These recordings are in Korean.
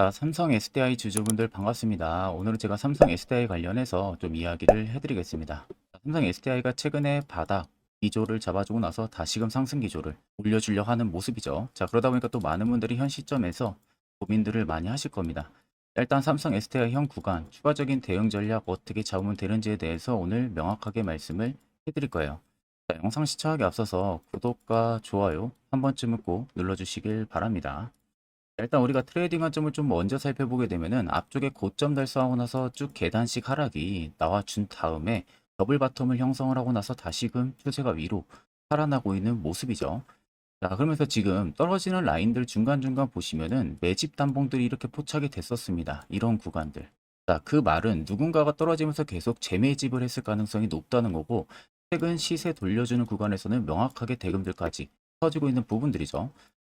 자, 삼성 SDI 주주분들 반갑습니다. 오늘은 제가 삼성 SDI 관련해서 좀 이야기를 해드리겠습니다. 자, 삼성 SDI가 최근에 바닥 기조를 잡아주고 나서 다시금 상승 기조를 올려주려 하는 모습이죠. 자, 그러다 보니까 또 많은 분들이 현 시점에서 고민들을 많이 하실 겁니다. 일단 삼성 SDI 현 구간 추가적인 대응 전략 어떻게 잡으면 되는지에 대해서 오늘 명확하게 말씀을 해드릴 거예요. 자, 영상 시청하기 앞서서 구독과 좋아요 한 번쯤은 꼭 눌러주시길 바랍니다. 일단 우리가 트레이딩 관점을 좀 먼저 살펴보게 되면은 앞쪽에 고점 달성하고 나서 쭉 계단식 하락이 나와준 다음에 더블 바텀을 형성을 하고 나서 다시금 추세가 위로 살아나고 있는 모습이죠. 자, 그러면서 지금 떨어지는 라인들 중간중간 보시면은 매집 단봉들이 이렇게 포착이 됐었습니다. 이런 구간들. 자, 그 말은 누군가가 떨어지면서 계속 재매집을 했을 가능성이 높다는 거고 최근 시세 돌려주는 구간에서는 명확하게 대금들까지 터지고 있는 부분들이죠.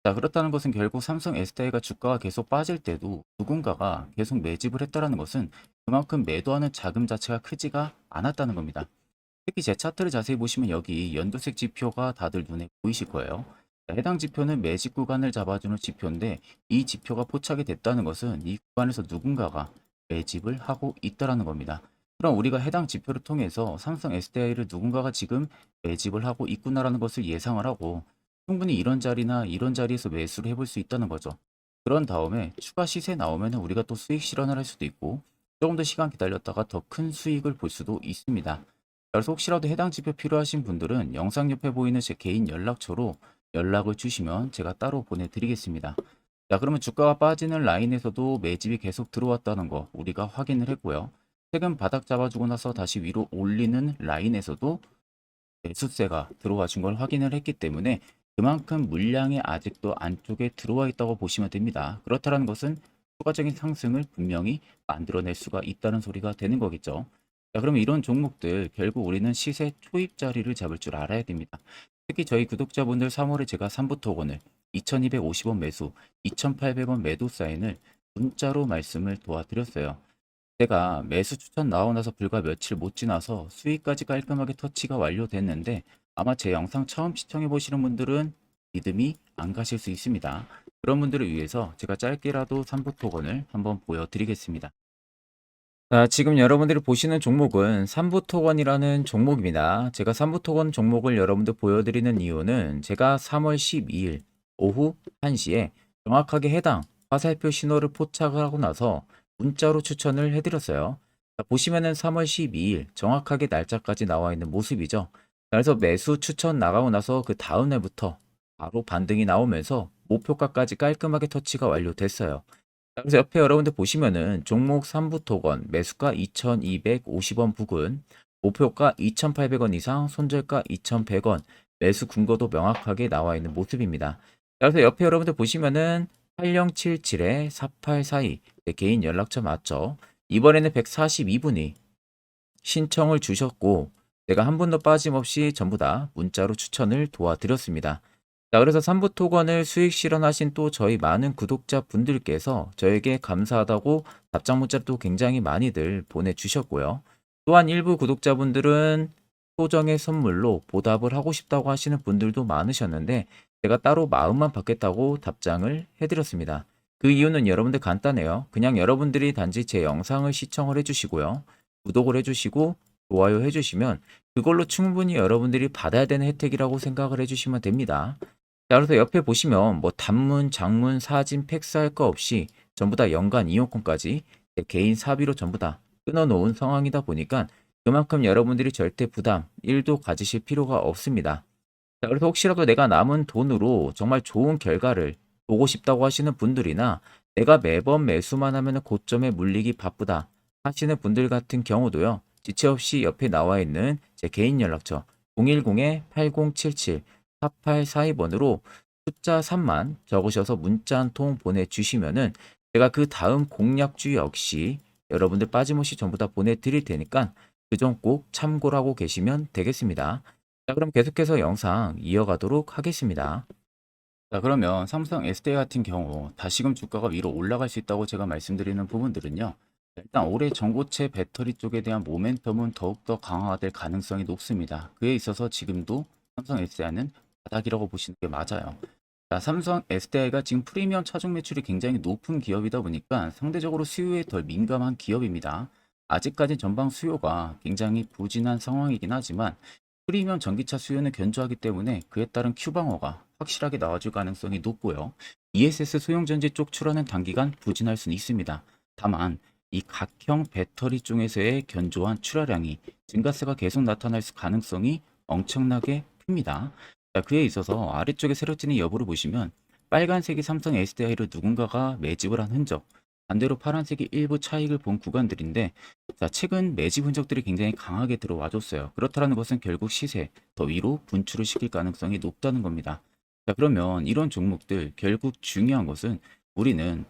자, 그렇다는 것은 결국 삼성 SDI가 주가가 계속 빠질 때도 누군가가 계속 매집을 했다라는 것은 그만큼 매도하는 자금 자체가 크지가 않았다는 겁니다. 특히 제 차트를 자세히 보시면 여기 연두색 지표가 다들 눈에 보이실 거예요. 자, 해당 지표는 매집 구간을 잡아주는 지표인데 이 지표가 포착이 됐다는 것은 이 구간에서 누군가가 매집을 하고 있다라는 겁니다. 그럼 우리가 해당 지표를 통해서 삼성 SDI를 누군가가 지금 매집을 하고 있구나라는 것을 예상을 하고 충분히 이런 자리나 이런 자리에서 매수를 해볼 수 있다는 거죠. 그런 다음에 추가 시세 나오면 우리가 또 수익 실현을 할 수도 있고 조금 더 시간 기다렸다가 더 큰 수익을 볼 수도 있습니다. 그래서 혹시라도 해당 지표 필요하신 분들은 영상 옆에 보이는 제 개인 연락처로 연락을 주시면 제가 따로 보내드리겠습니다. 자 그러면 주가가 빠지는 라인에서도 매집이 계속 들어왔다는 거 우리가 확인을 했고요. 최근 바닥 잡아주고 나서 다시 위로 올리는 라인에서도 매수세가 들어와 준 걸 확인을 했기 때문에 그만큼 물량이 아직도 안쪽에 들어와 있다고 보시면 됩니다. 그렇다는 것은 추가적인 상승을 분명히 만들어낼 수가 있다는 소리가 되는 거겠죠. 자, 그러면 이런 종목들 결국 우리는 시세 초입 자리를 잡을 줄 알아야 됩니다. 특히 저희 구독자분들 3월에 제가 3부 토건을 2250원 매수, 2800원 매도 사인을 문자로 말씀을 도와드렸어요. 제가 매수 추천 나오고 나서 불과 며칠 못 지나서 수익까지 깔끔하게 터치가 완료됐는데 아마 제 영상 처음 시청해 보시는 분들은 믿음이 안 가실 수 있습니다. 그런 분들을 위해서 제가 짧게라도 3부 토건을 한번 보여드리겠습니다. 자, 지금 여러분들이 보시는 종목은 3부 토건이라는 종목입니다. 제가 3부 토건 종목을 여러분들 보여드리는 이유는 제가 3월 12일 오후 1시에 정확하게 해당 화살표 신호를 포착을 하고 나서 문자로 추천을 해드렸어요. 자, 보시면은 3월 12일 정확하게 날짜까지 나와 있는 모습이죠. 그래서 매수 추천 나가고 나서 그 다음 날부터 바로 반등이 나오면서 목표가까지 깔끔하게 터치가 완료됐어요. 자, 그래서 옆에 여러분들 보시면은 종목 3부 토건 매수가 2250원 부근 목표가 2800원 이상 손절가 2100원 매수 근거도 명확하게 나와 있는 모습입니다. 자, 그래서 옆에 여러분들 보시면은 8077에 4842 개인 연락처 맞죠? 이번에는 142분이 신청을 주셨고 제가 한 분도 빠짐없이 전부 다 문자로 추천을 도와드렸습니다. 자, 그래서 3부 토건을 수익 실현하신 또 저희 많은 구독자 분들께서 저에게 감사하다고 답장 문자도 굉장히 많이들 보내주셨고요. 또한 일부 구독자분들은 소정의 선물로 보답을 하고 싶다고 하시는 분들도 많으셨는데 제가 따로 마음만 받겠다고 답장을 해드렸습니다. 그 이유는 여러분들 간단해요. 그냥 여러분들이 단지 제 영상을 시청을 해주시고요. 구독을 해주시고 좋아요 해주시면 그걸로 충분히 여러분들이 받아야 되는 혜택이라고 생각을 해주시면 됩니다. 자, 그래서 옆에 보시면 뭐 단문, 장문, 사진, 팩스 할 거 없이 전부 다 연간 이용권까지 제 개인 사비로 전부 다 끊어놓은 상황이다 보니까 그만큼 여러분들이 절대 부담 1도 가지실 필요가 없습니다. 자, 그래서 혹시라도 내가 남은 돈으로 정말 좋은 결과를 보고 싶다고 하시는 분들이나 내가 매번 매수만 하면 고점에 물리기 바쁘다 하시는 분들 같은 경우도요. 지체 없이 옆에 나와 있는 제 개인 연락처 010-8077-4842번으로 숫자 3만 적으셔서 문자 한 통 보내주시면은 제가 그 다음 공략주 역시 여러분들 빠짐없이 전부 다 보내드릴 테니까 그 점 꼭 참고를 하고 계시면 되겠습니다. 자, 그럼 계속해서 영상 이어가도록 하겠습니다. 자, 그러면 삼성 SDI 같은 경우 다시금 주가가 위로 올라갈 수 있다고 제가 말씀드리는 부분들은요. 일단 올해 전고체 배터리 쪽에 대한 모멘텀은 더욱더 강화될 가능성이 높습니다. 그에 있어서 지금도 삼성 SDI는 바닥이라고 보시는 게 맞아요. 자, 자, 삼성 SDI가 지금 프리미엄 차종 매출이 굉장히 높은 기업이다 보니까 상대적으로 수요에 덜 민감한 기업입니다. 아직까지 전방 수요가 굉장히 부진한 상황이긴 하지만 프리미엄 전기차 수요는 견조하기 때문에 그에 따른 Q방어가 확실하게 나와줄 가능성이 높고요. ESS 소형전지 쪽 출하는 단기간 부진할 수는 있습니다. 다만 이 각형 배터리 쪽에서의 견조한 출하량이 증가세가 계속 나타날 가능성이 엄청나게 큽니다. 자, 그에 있어서 아래쪽에 세력진의 여부를 보시면 빨간색이 삼성 SDI를 누군가가 매집을 한 흔적, 반대로 파란색이 일부 차익을 본 구간들인데 자, 최근 매집 흔적들이 굉장히 강하게 들어와 줬어요. 그렇다는 것은 결국 시세 더 위로 분출을 시킬 가능성이 높다는 겁니다. 자, 그러면 이런 종목들 결국 중요한 것은 우리는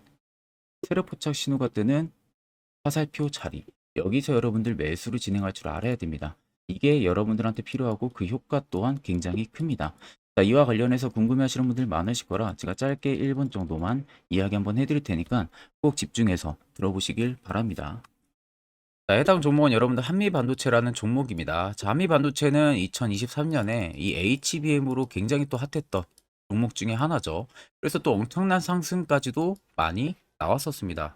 세력 포착 신호가 뜨는 화살표 자리 여기서 여러분들 매수를 진행할 줄 알아야 됩니다. 이게 여러분들한테 필요하고 그 효과 또한 굉장히 큽니다. 자, 이와 관련해서 궁금해하시는 분들 많으실 거라 제가 짧게 1분 정도만 이야기 한번 해드릴 테니까 꼭 집중해서 들어보시길 바랍니다. 자, 해당 종목은 여러분들 한미반도체라는 종목입니다. 자, 한미반도체는 2023년에 이 HBM으로 굉장히 또 핫했던 종목 중에 하나죠. 그래서 또 엄청난 상승까지도 많이 나왔었습니다.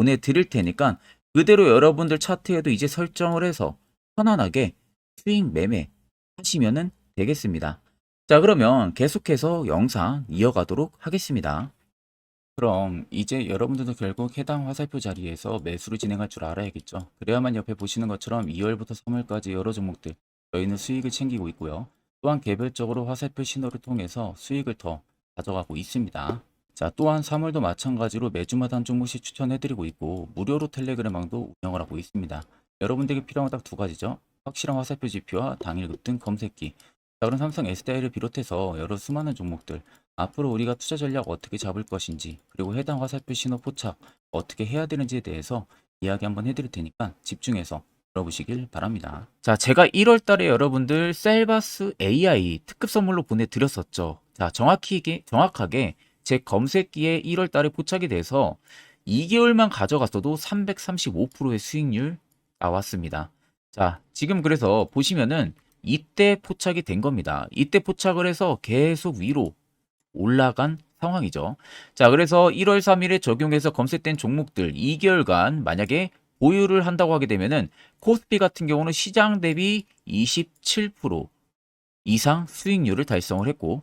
보내드릴 테니까 그대로 여러분들 차트에도 이제 설정을 해서 편안하게 수익 매매 하시면은 되겠습니다. 자, 그러면 계속해서 영상 이어가도록 하겠습니다. 그럼 이제 여러분들도 결국 해당 화살표 자리에서 매수를 진행할 줄 알아야겠죠. 그래야만 옆에 보시는 것처럼 2월부터 3월까지 여러 종목들 저희는 수익을 챙기고 있고요. 또한 개별적으로 화살표 신호를 통해서 수익을 더 가져가고 있습니다. 자, 또한 3월도 마찬가지로 매주마다 한 종목씩 추천해드리고 있고 무료로 텔레그램망도 운영을 하고 있습니다. 여러분들에게 필요한 건 딱 두 가지죠. 확실한 화살표 지표와 당일 급등 검색기. 자, 그럼 삼성 SDI를 비롯해서 여러 수많은 종목들 앞으로 우리가 투자 전략 어떻게 잡을 것인지 그리고 해당 화살표 신호 포착 어떻게 해야 되는지에 대해서 이야기 한번 해드릴 테니까 집중해서 들어보시길 바랍니다. 자, 제가 1월 달에 여러분들 셀바스 AI 특급 선물로 보내드렸었죠. 자, 정확히, 정확하게 제 검색기에 1월 달에 포착이 돼서 2개월만 가져갔어도 335%의 수익률 나왔습니다. 자, 지금 그래서 보시면은 이때 포착이 된 겁니다. 이때 포착을 해서 계속 위로 올라간 상황이죠. 자, 그래서 1월 3일에 적용해서 검색된 종목들 2개월간 만약에 보유를 한다고 하게 되면은 코스피 같은 경우는 시장 대비 27% 이상 수익률을 달성을 했고